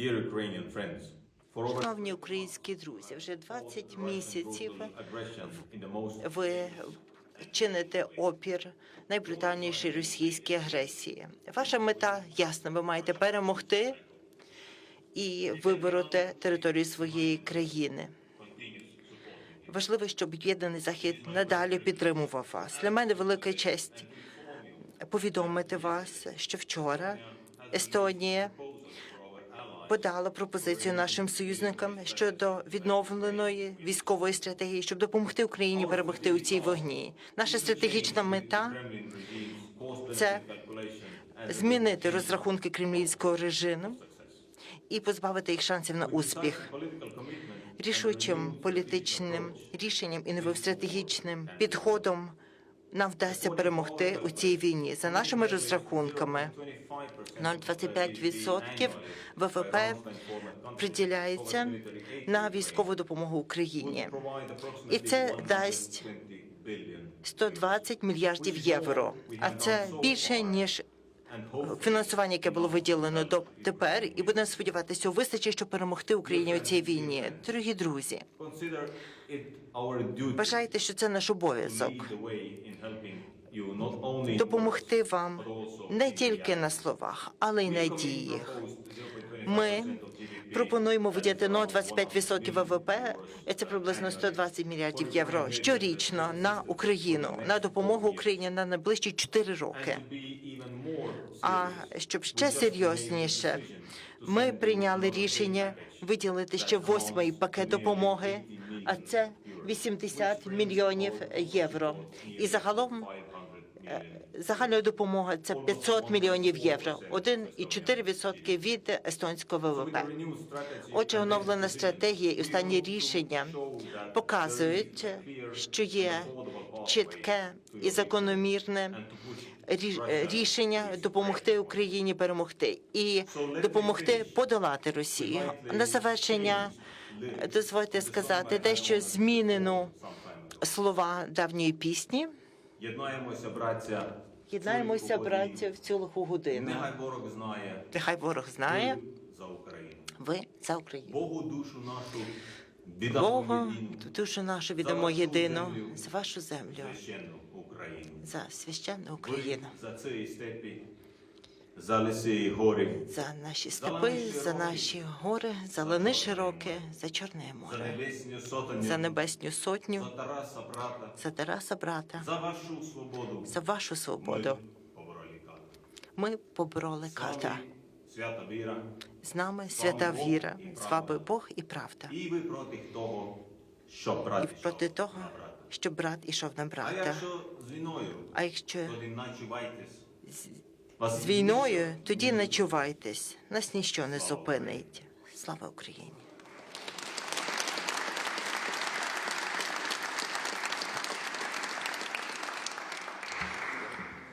Dear Ukrainian friends, Шановні українські друзі, вже 20 місяців ви чините опір найбрутальнішій російській агресії. Ваша мета ясна. Ви маєте перемогти і вибороти територію своєї країни. Важливо, щоб об'єднаний захід надалі підтримував вас. Для мене велика честь повідомити вас, що вчора Естонія подала пропозицію нашим союзникам щодо відновленої військової стратегії, щоб допомогти Україні перемогти у цій вогні. Наша стратегічна мета це змінити розрахунки кремлівського режиму і позбавити їх шансів на успіх. Рішучим політичним рішенням і новим стратегічним підходом нам вдасться перемогти у цій війні. За нашими розрахунками, 0,25% ВВП приділяється на військову допомогу Україні. І це дасть 120 мільярдів євро. А це більше ніж фінансування, яке було виділено до тепер, і будемо сподіватися, вистачить, щоб перемогти Україні у цій війні. Дорогі друзі, вважайте, що це наш обов'язок допомогти вам не тільки на словах, але й на діях. Ми пропонуємо виділяти ну, 25% ВВП, це приблизно 120 мільярдів євро щорічно на Україну на допомогу Україні на найближчі 4 роки. А щоб ще серйозніше, ми прийняли рішення виділити ще восьмий пакет допомоги, а це 80 мільйонів євро. І загалом е, загальна допомога це 500 мільйонів євро, 1,4% від естонського ВВП. Отже, оновлена стратегія і останні рішення показують, що є чітке і закономірне рішення допомогти Україні перемогти і допомогти подолати Росію. На завершення дозвольте сказати дещо змінену слова давньої пісні. Єднаємося, браття. Єднаємося, браття, в цю лиху годину. Нехай ворог знає. Нехай ворог знає, ви за Україну. ви за Україну. Богу душу нашу єдину, душу нашу віддамо єдину за вашу землю, за священну Україну, за ці степі, за ліси і гори, за наші степи, за наші гори, за лани широке, за Чорне море, за небесню сотню, за Тараса брата, за Тараса брата, за вашу свободу. за вашу свободу. Ми побороли ката. Свята віра, З нами свята віра, з вами Бог і правда. і ви проти того, що брат І проти того, щоб брат ішов на А брата. якщо з війною, А якщо. З війною, тоді не чувайтесь, нас ніщо не зупинить. Слава Україні!